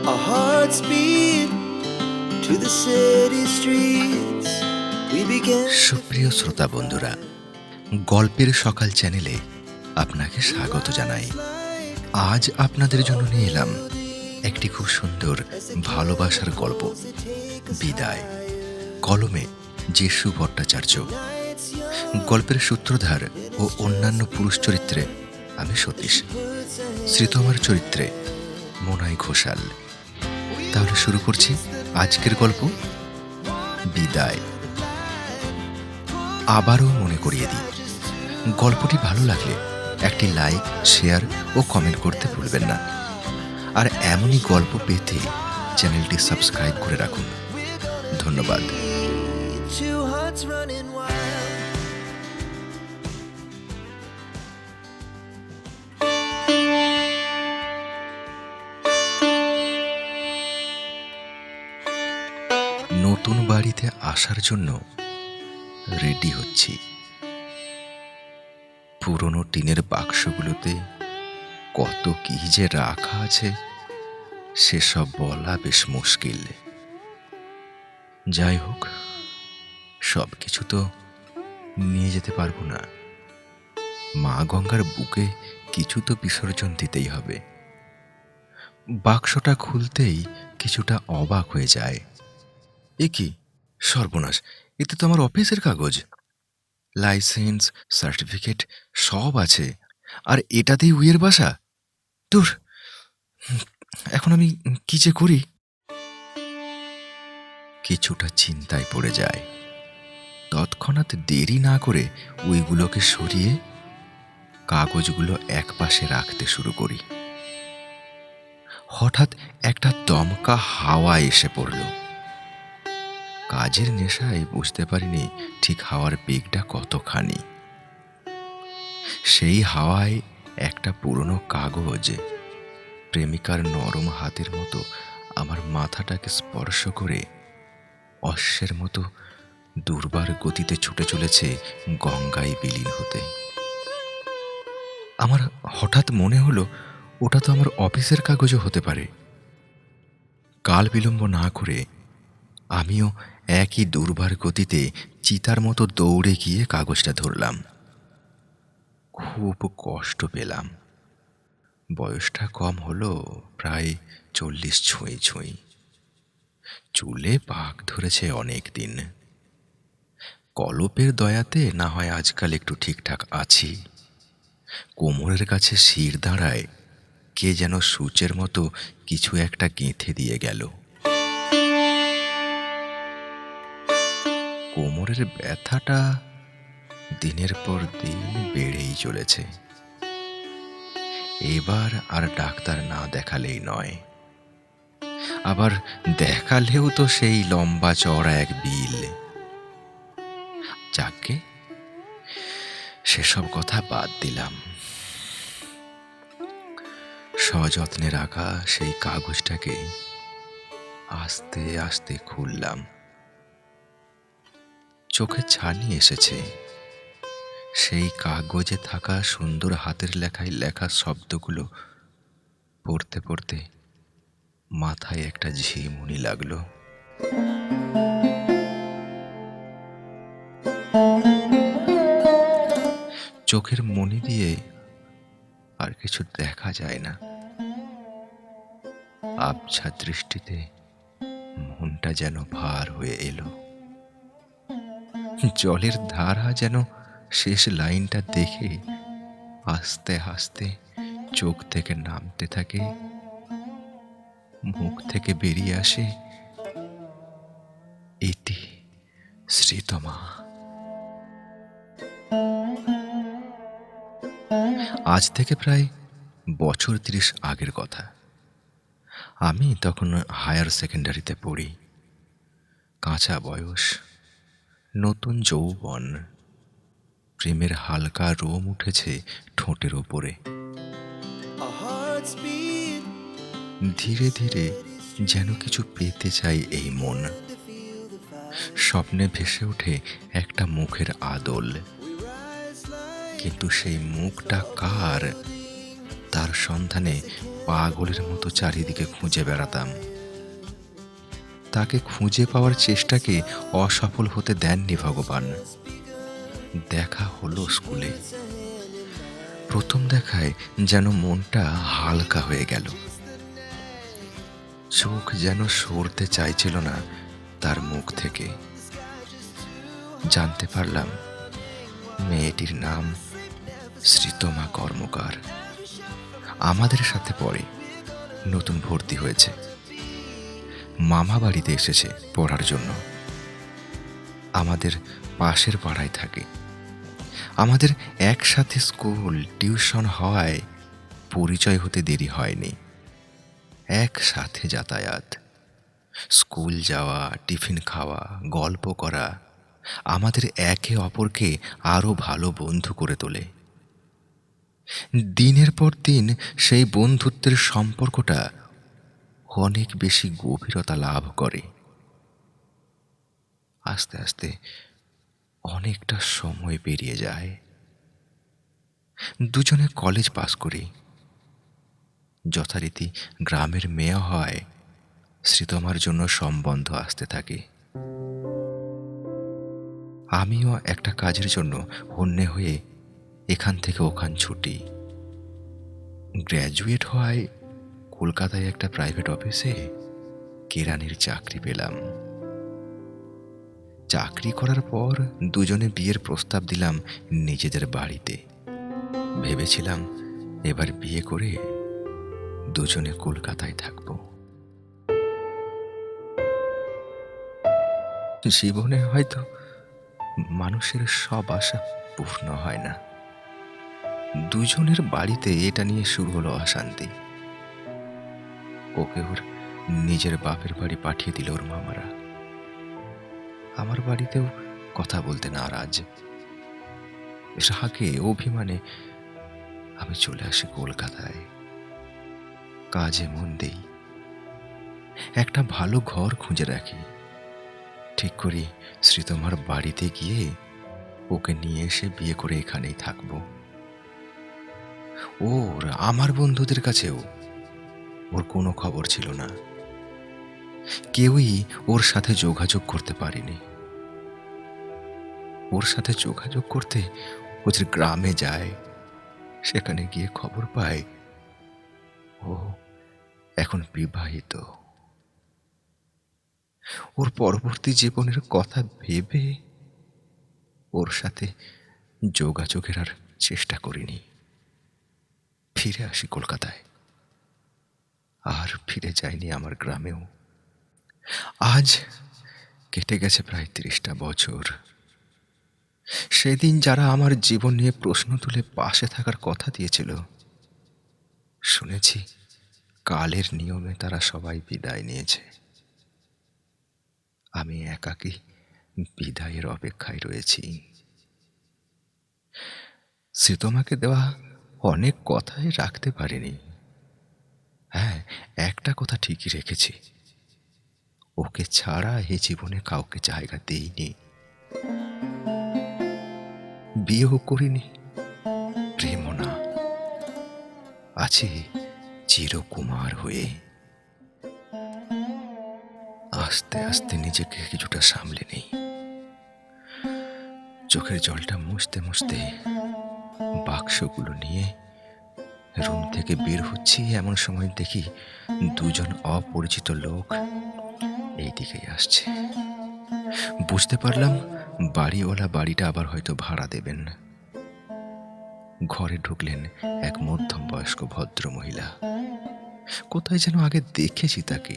Our hearts beat to the city streets. We began. সুপ্রিয় শ্রোতা বন্ধুরা, গল্পের সকাল চ্যানেলে আপনাকে স্বাগত জানাই। আজ আপনাদের জন্য নিয়ে এলাম একটি খুব সুন্দর ভালোবাসার গল্প। বিদায়। কলমে যিশু ভট্টাচার্য। গল্পের সূত্রধার ও অন্যান্য পুরুষ চরিত্রে আমি সতীশ। শ্রীতমার চরিত্রে মোনাই ঘোষাল। তাহলে শুরু করছি আজকের গল্প বিদায়। আবারও মনে করিয়ে দিই, গল্পটি ভালো লাগলে একটি লাইক, শেয়ার ও কমেন্ট করতে ভুলবেন না। আর এমনই গল্প পেতে চ্যানেলটি সাবস্ক্রাইব করে রাখুন। ধন্যবাদ। বাড়িতে আসার জন্য রেডি হচ্ছি। পুরনো টিনের বাক্সগুলোতে কত কি যে রাখা আছে, সেসব বলা বেশ মুশকিল। যাই হোক সব কিছু তো নিয়ে যেতে পারব না। মা গঙ্গার বুকে কিছু তো বিসর্জন দিতেই হবে। বাক্সটা খুলতেই কিছুটা অবাক হয়ে যায়। এ কি? সর্বনাশ। এতে তো আমার অফিসের কাগজ। লাইসেন্স সার্টিফিকেট সব আছে। আর এটাতেই উইয়ের বাসা? হুম, এখন আমি কি যে করি? কিছুটা চিন্তায় পড়ে যায়। তৎক্ষণাৎ দেরি না করে ওইগুলোকে সরিয়ে কাগজগুলো একপাশে রাখতে শুরু করি। হঠাৎ একটা দমকা হাওয়া এসে পড়ল। কাজের নেশায় বুঝতে পারিনি ঠিক হাওয়ার বেগটা কতখানি। সেই হাওয়ায় একটা পুরনো কাগজ প্রেমিকার নরম হাতের মতো আমার মাথাটাকে স্পর্শ করে অশ্বের মতো দুর্বার গতিতে ছুটে চলেছে গঙ্গায় বিলীন হতে। আমার হঠাৎ মনে হলো, ওটা তো আমার অফিসের কাগজও হতে পারে। কাল বিলম্ব না করে আমিও একই দুর্বার গতিতে চিতার মতো দৌড়ে গিয়ে কাগজটা ধরলাম। খুব কষ্ট পেলাম। বয়সটা কম হলো, প্রায় চল্লিশ ছুঁই ছুঁই। চুলে পাক ধরেছে অনেক দিন। কলপের দয়াতে না হয় আজকাল একটু ঠিকঠাক আছি। কোমরের কাছে শির দাঁড়ায়, কে যেন সূচের মতো কিছু একটা গেঁথে দিয়ে গেল। কোমরের ব্যথাটা দিনের পর দিন বেড়েই চলেছে। এবার আর ডাক্তার না দেখালেই নয়। আবার দেখালেও তো সেই লম্বা চওড়া এক বিল। যাকে সেসব কথা বাদ দিলাম। সযত্নে রাখা সেই কাগজটাকে আস্তে আস্তে খুললাম। চোখে ছানি এসেছে। সেই কাগজে থাকা সুন্দর হাতের লেখায় লেখা শব্দগুলো পড়তে পড়তে মাথায় একটা ঝিমুনি লাগল। চোখের মনি দিয়ে আর কিছু দেখা যায় না। আবছা দৃষ্টিতে মনটা যেন ভার হয়ে এলো। জলের ধারা যেন শেষ লাইনটা দেখে আস্তে আস্তে চোখ থেকে নামতে থাকে, মুখ থেকে বেরিয়ে আসে, এটি শ্রীতমা। আজ থেকে প্রায় বছর ত্রিশ আগের কথা। আমি তখন হায়ার সেকেন্ডারিতে পড়ি, কাঁচা বয়স। নতুন যৌবন। প্রেমের হালকা রোম উঠেছে ঠোঁটের ওপরে। ধীরে ধীরে যেন কিছু পেতে চাই এই মন। স্বপ্নে ভেসে ওঠে একটা মুখের আদল। কিন্তু সেই মুখটা কার? তার সন্ধানে পাগলের মতো চারিদিকে খুঁজে বেড়াতাম। তাকে খুঁজে পাওয়ার চেষ্টাকে অসফল হতে দেননি ভগবান। দেখা হলো স্কুলে। প্রথম দেখায় যেন মনটা হালকা হয়ে গেল। চোখ যেন সরতে চাইছিল না তার মুখ থেকে। জানতে পারলাম, মেয়েটির নাম শ্রীতমা কর্মকার। আমাদের সাথে পড়ে, নতুন ভর্তি হয়েছে। মামা বাড়িতে এসেছে পড়ার জন্য। আমাদের পাশের পাড়ায় থাকে। আমাদের একসাথে স্কুল, টিউশন হওয়ায় পরিচয় হতে দেরি হয়নি। একসাথে যাতায়াত। স্কুল যাওয়া, টিফিন খাওয়া, গল্প করা আমাদের একে অপরকে আরও ভালো বন্ধু করে তোলে। দিনের পর দিন সেই বন্ধুত্বের সম্পর্কটা অনেক বেশি গভীরতা লাভ করে। আস্তে আস্তে অনেকটা সময় পেরিয়ে যায়। দুজনে কলেজ পাস করি। যথারীতি গ্রামের মেয়ে হয় শ্রীতমার জন্য সম্বন্ধ আসতে থাকে। আমিও একটা কাজের জন্য হন্যে হয়ে এখান থেকে ওখান ছুটি। গ্র্যাজুয়েট হওয়ায় কলকাতায় একটা প্রাইভেট অফিসে কেরানির চাকরি পেলাম। চাকরি করার পর দুজনে বিয়ের প্রস্তাব দিলাম নিজেদের বাড়িতে। ভেবেছিলাম এবার বিয়ে করে দুজনে কলকাতায় থাকব। জীবনে হয়তো মানুষের সব আশা পূর্ণ হয় না। দুজনের বাড়িতে এটা নিয়ে শুরু হলো অশান্তি। ওকে ওর নিজের বাপের বাড়ি পাঠিয়ে দিল ওর মামারা। আমার বাড়িতেও কথা বলতে নারাজ। রাগে অভিমানে আমি চলে আসি কলকাতায়। কাজে মন দেই। একটা ভালো ঘর খুঁজে রাখি। ঠিক করি শ্রীতমার বাড়িতে গিয়ে ওকে নিয়ে এসে বিয়ে করে এখানেই থাকব। ওর আমার বন্ধুদের কাছেও ওর কোনো খবর ছিল না। কেউই ওর সাথে যোগাযোগ করতে পারেনি। ওর সাথে যোগাযোগ করতে ওদের গ্রামে যায়, সেখানে গিয়ে খবর পায়, ও এখন বিবাহিত। ওর পরবর্তী জীবনের কথা ভেবে ওর সাথে যোগাযোগের আর চেষ্টা করিনি। ফিরে আসি কলকাতায়। আর ফিরে যায়নি আমার গ্রামেও। আজ কেটে গেছে প্রায় তিরিশটা বছর। সেদিন যারা আমার জীবন নিয়ে প্রশ্ন তুলে পাশে থাকার কথা দিয়েছিল, শুনেছি কালের নিয়মে তারা সবাই বিদায় নিয়েছে। আমি একাকী বিদায়ের অপেক্ষায় রয়েছি। সে তোমাকে দেওয়া অনেক কথাই রাখতে পারিনি। হ্যাঁ একটা কথা ঠিকই রেখেছি। ওকে ছাড়া এ জীবনে কাউকে জায়গা দেইনি। বিয়েও করিনি। প্রেমও না। আছে চিরকুমার হয়ে। আস্তে আস্তে নিজেকে কিছুটা সামলে নেই। চোখের জলটা মুছতে মুছতে বাক্সগুলো নিয়ে রুম থেকে বের হচ্ছি, এমন সময় দেখি দুজন অপরিচিত লোক এই দিকেই আসছে। বুঝতে পারলাম বাড়িওয়ালা বাড়িটা আবার হয়তো ভাড়া দেবেন। ঘরে ঢুকলেন এক মধ্যম বয়স্ক ভদ্র মহিলা কোথায় যেন আগে দেখেছি তাকে।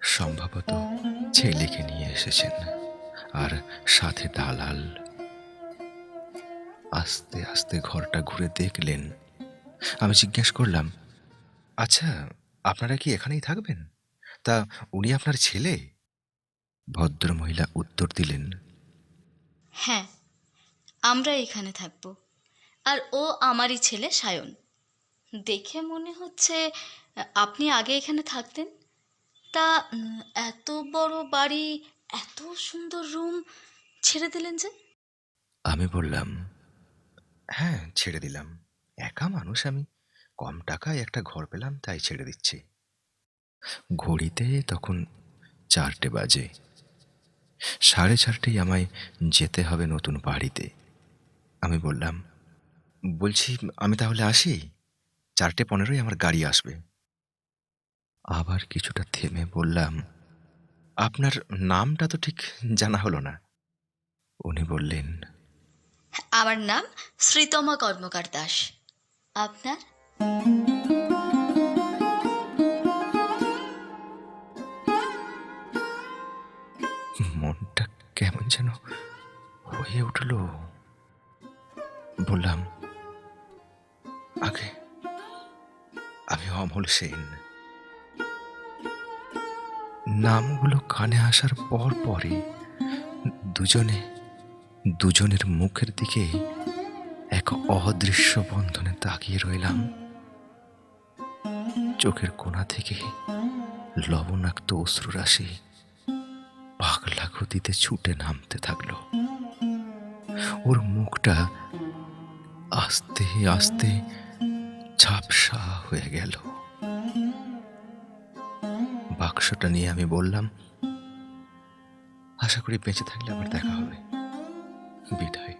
সম্ভবত ছেলেকে নিয়ে এসেছেন, আর সাথে দালাল। আস্তে আস্তে ঘরটা ঘুরে দেখলেন। আমি জিজ্ঞেস করলাম আচ্ছা আপনারা কি এখানেই থাকবেন? তা উনি আপনার ছেলে? ভদ্রমহিলা উত্তর দিলেন হ্যাঁ আমরা এখানে থাকব। আর ও আমারই ছেলে সায়ন। দেখে মনে হচ্ছে আপনি আগে এখানে থাকতেন। তা এত বড় বাড়ি এত সুন্দর রুম ছেড়ে দিলেন যে? আমি বললাম হ্যাঁ ছেড়ে দিলাম। একা মানুষ আমি। কম টাকায় একটা ঘর পেলাম, তাই ছেড়ে দিচ্ছি। ঘড়িতে তখন চারটে বাজে। সাড়ে চারটেই আমায় যেতে হবে নতুন বাড়িতে। আমি বললাম, বলছি, আমি তাহলে আসি? চারটে পনেরোই আমার গাড়ি আসবে। আবার কিছুটা থেমে বললাম, আপনার নামটা তো ঠিক জানা হলো না। উনি বললেন আমার নাম শ্রীতমা কর্মকার দাস। আপনার? মনটা কেমন যেন হয়ে উঠল। বললাম, আগে, আমি অমল সেন। নামগুলো কানে আসার পর পরই দুজনে দুজনের মুখের দিকে এক অদৃশ্য বন্ধনে তাকিয়ে রইলাম। চোখের কোণা থেকে লবণাক্ত অশ্রুরাশি পাগলা গতিতে ছুটে নামতে থাকল। ওর মুখটা আস্তে আস্তে ঝাপসা হয়ে গেল। বাক্সটা নিয়ে আমি বললাম, আশা করি বেঁচে থাকলে আবার দেখা হবে। বিদায়